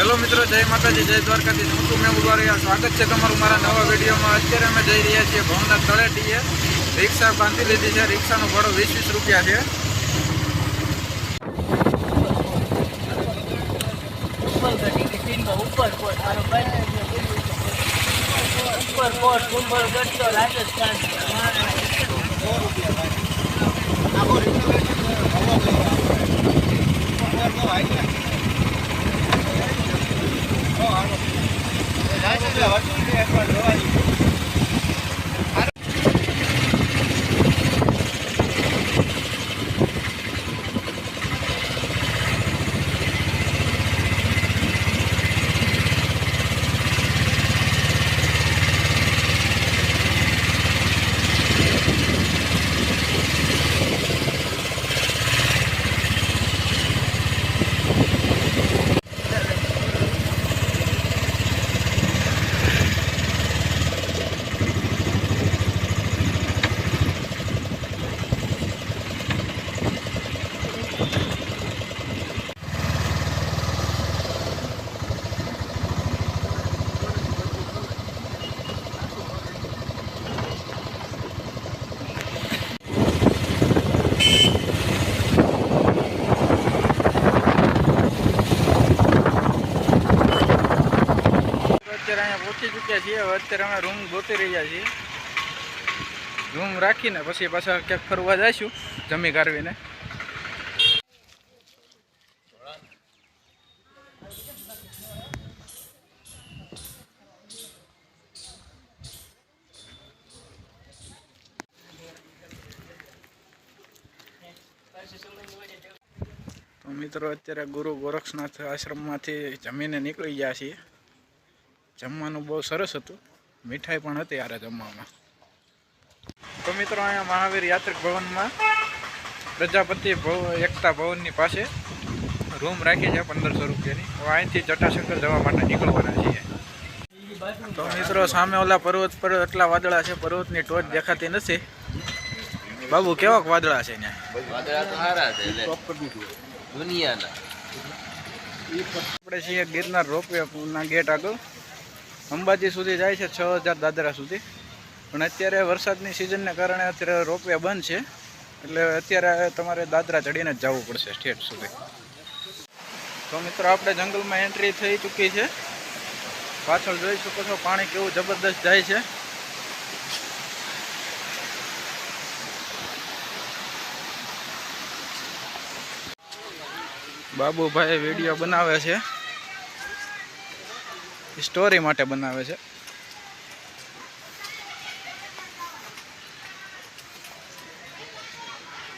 Hello મિત્રો જય માતાજી જય દ્વારકાધીશ હું છું મેં ઊભા રહ્યા સ્વાગત છે તમારું મારા નવા વિડીયોમાં અત્યારે અમે જઈ રહ્યા છીએ ભવનાથ તળેટીએ રિક્ષા બાંધી લીધી છે રિક્ષાનો ભાડો વીસ વીસ રૂપિયા છે ઉપર ગઢી કે સીમા ઉપર કોટ મારો ભાઈ ઉપર કોટ કુંભર ગઢતો રાજસ્થાન અત્યારે અહીંયા પહોંચી ચૂક્યા છીએ હવે અત્યારે અમે રૂમ ગોતી રહ્યા છીએ. રૂમ રાખીને પછી પાછા ક્યાંક ફરવા જઈશું, જમી કાઢવીને. મિત્રો, અત્યારે ગુરુ ગોરક્ષનાથ આશ્રમમાંથી જમીને નીકળી ગયા છીએ. જમવાનું બહુ સરસ હતું. મીઠાઈ પણ હતી આરે જમવામાં. તો મિત્રો અહીંયા મહાવીર યાત્રિક ભવનમાં પ્રજાપતિ ભવ એકતા ભવનની પાસે રૂમ રાખી છે પંદરસો રૂપિયાની. હવે અહીંથી જટાશંકર જવા માટે નીકળવાના છીએ. તો મિત્રો સામે ઓલા પર્વત પર એટલા વાદળા છે પર્વતની ટોચ દેખાતી નથી. બાબુ કેવાક વાદળા છે વાદળા તો સારા છે દુનિયાના. આપણે છીએ ગિરનાર રોપવે ના ગેટ આગળ. અંબાજી સુધી જાય છે છ હજાર દાદરા સુધી. પણ અત્યારે વરસાદની સિઝનને કારણે અત્યારે રોપવે બંધ છે. એટલે અત્યારે તમારે દાદરા ચડીને જ જવું પડશે સ્ટેટ સુધી. તો મિત્રો, આપણે જંગલમાં એન્ટ્રી થઈ ચૂકી છે. પાછળ જોઈ શકો છો, પાણી કેવું જબરદસ્ત જાય છે. બાબુભાઈ વીડિયો બનાવે છે. સ્ટોરી માટે બનાવે છે.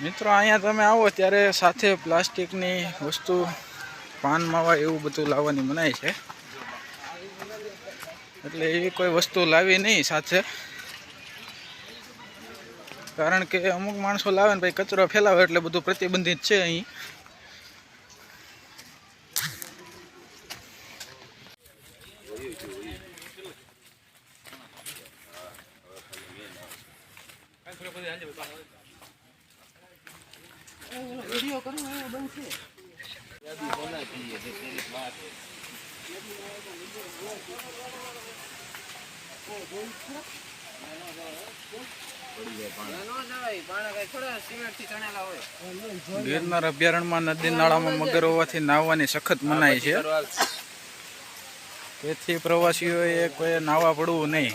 મિત્રો, અહીંયા તમે આવો ત્યારે સાથે પ્લાસ્ટિકની વસ્તુ, પાન, માવા એવું બધું લાવવાની મનાય છે. એટલે એવી કોઈ વસ્તુ લાવી નહીં સાથે. કારણ કે અમુક માણસો લાવે ને ભાઈ કચરો ફેલાવે એટલે બધું પ્રતિબંધિત છે અહીં. ગિરનાર અભયારણ્યમાં નદી નાળામાં મગર હોવાથી નાહવાની સખત મનાય છે. તેથી પ્રવાસીઓએ કોઈ નાવા પડવું નહીં.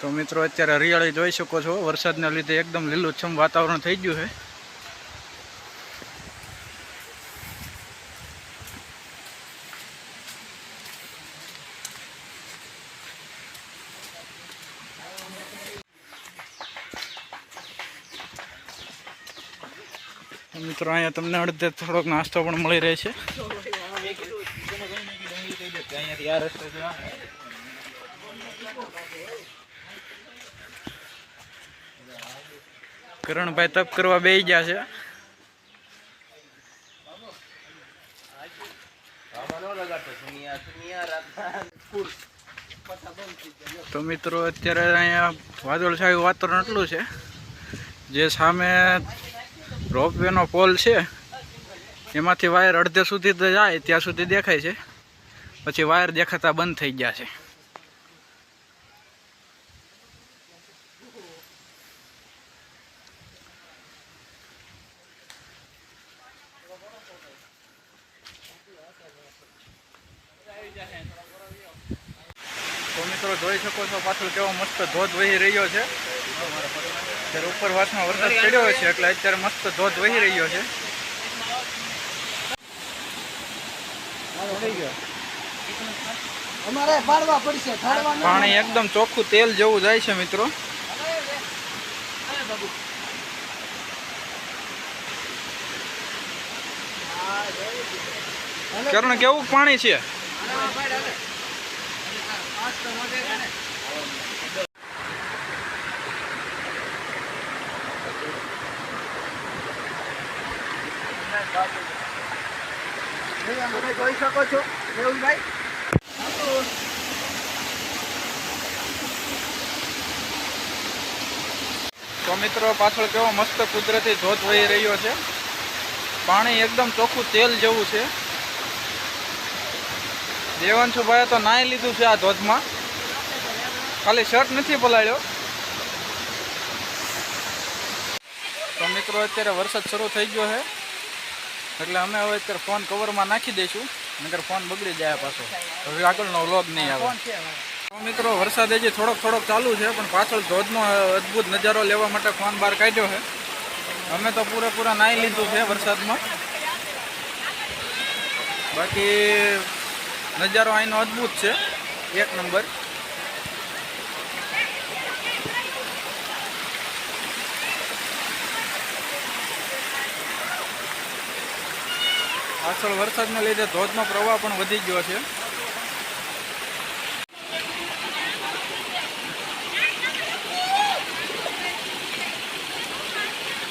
તો મિત્રો, અત્યારે હરિયાળી જોઈ શકો છો. વરસાદના લીધે એકદમ લીલુંછમ વાતાવરણ થઈ ગયું છે. મિત્રો, અહીંયા તમને અડધે થોડોક નાસ્તો પણ મળી રહે છે. કરણભાઈ તપ કરવા બેસી ગયા છે. તો મિત્રો, અત્યારે અહીંયા વાદળછાયું વાતાવરણ એટલું છે, જે સામે રોપવેનો પોલ છે. એમાંથી વાયર અડધે સુધી તો જાય, ત્યાં સુધી દેખાય છે. પછી વાયર દેખાતા બંધ થઈ ગયા છે. તો મિત્રો જોઈ શકો છો પાછળ કેવો મસ્ત ધોધ વહી રહ્યો છે. ત્યારે ઉપર વાસમાં વરસાદ પડ્યો છે એટલે અત્યારે મસ્ત ધોધ વહી રહ્યો છે. પાણી એકદમ ચોખ્ખું તેલ જેવું જાય છે મિત્રો. કરણ કેવું પાણી છે? તમે જોઈ શકો છો મેહુલભાઈ તો મિત્રો, પાછળ કેવો મસ્ત કુદરતી ધોધ વહી રહ્યો છે. પાણી એકદમ ચોખ્ખું તેલ જેવું છે. દેવાંશુભાઈએ તો નાહી લીધું છે આ ધોધમાં ખાલી શર્ટ નથી પલાળ્યો. તો મિત્રો, અત્યારે વરસાદ શરૂ થઈ ગયો છે. એટલે અમે હવે અત્યારે ફોન કવરમાં નાખી દઈશું નગર ફોન બગડી જાય પાછો. હવે આગળનો વ્લોગ નહીં આવે. તો મિત્રો, વરસાદ હજી થોડોક થોડોક ચાલુ છે, પણ પાછળ ધોધનો અદ્ભુત નજારો લેવા માટે ફોન બહાર કાઢ્યો છે. અમે તો પૂરેપૂરા નાહી લીધું છે વરસાદમાં. બાકી નજારો અહીંનો અદ્ભુત છે. એક નંબર. પાછળ વરસાદને લીધે ધોધનો પ્રવાહ પણ વધી ગયો છે.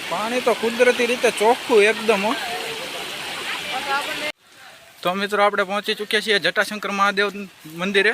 પાણી તો કુદરતી રીતે ચોખ્ખું એકદમ, હો. તો મિત્રો આપણે પહોંચી ચૂક્યા છીએ જટાશંકર મહાદેવ મંદિરે.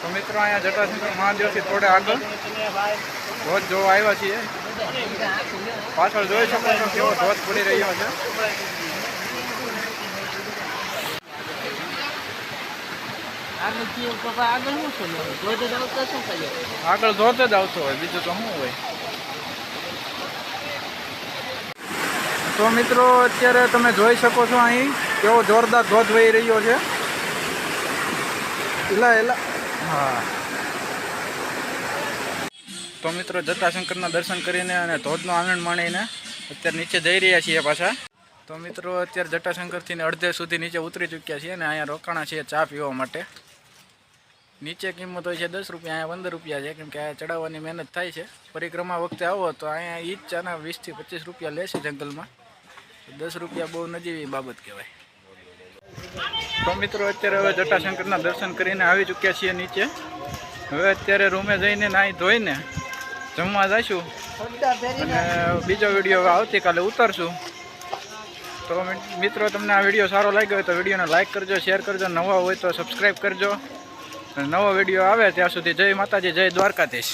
તો મિત્રો અહીંયા જટાશંકર મહાદેવથી થોડે આગળ ધોધ જોવા આવ્યા છીએ. પાછળ જોઈ શકો છો કેવો ધોધ પડી રહ્યો છે. આગળ ધોધ જ આવતો હોય, બીજું તો શું હોય? તો મિત્રો, અત્યારે તમે જોઈ શકો છો અહીં કેવો જોરદાર ધોધ વહી રહ્યો છે. એલા એલા. હા. તો મિત્રો જટાશંકરના દર્શન કરીને અને ધોધનો આનંદ માણીને અત્યારે નીચે જઈ રહ્યા છીએ પાછા. તો મિત્રો અત્યારે જટાશંકરથી અડધે સુધી નીચે ઉતરી ચૂક્યા છીએ અને અહીંયા રોકાણા છીએ ચા પીવા માટે. નીચે કિંમત હોય છે દસ રૂપિયા, અહીંયા પંદર રૂપિયા છે, કેમ કે આ ચડાવવાની મહેનત થાય છે. પરિક્રમા વખતે આવો તો અહીંયા ઈ જ ચાના વીસથી પચીસ રૂપિયા લેશે જંગલમાં. દસ રૂપિયા બહુ નજીવી બાબત કહેવાય. તો મિત્રો, અત્યારે હવે જટાશંકરના દર્શન કરીને આવી ચૂક્યા છીએ નીચે. હવે અત્યારે રૂમે જઈને નાહી ધોઈને જમવા જઈશું અને બીજો વીડિયો હવે આવતીકાલે ઉતારશું. તો મિત્રો, તમને આ વીડિયો સારો લાગ્યો હોય તો વિડીયોને લાઇક કરજો, શેર કરજો. નવા હોય તો સબસ્ક્રાઈબ કરજો. નવો વીડિયો આવે ત્યાં સુધી જય માતાજી, જય દ્વારકાધીશ.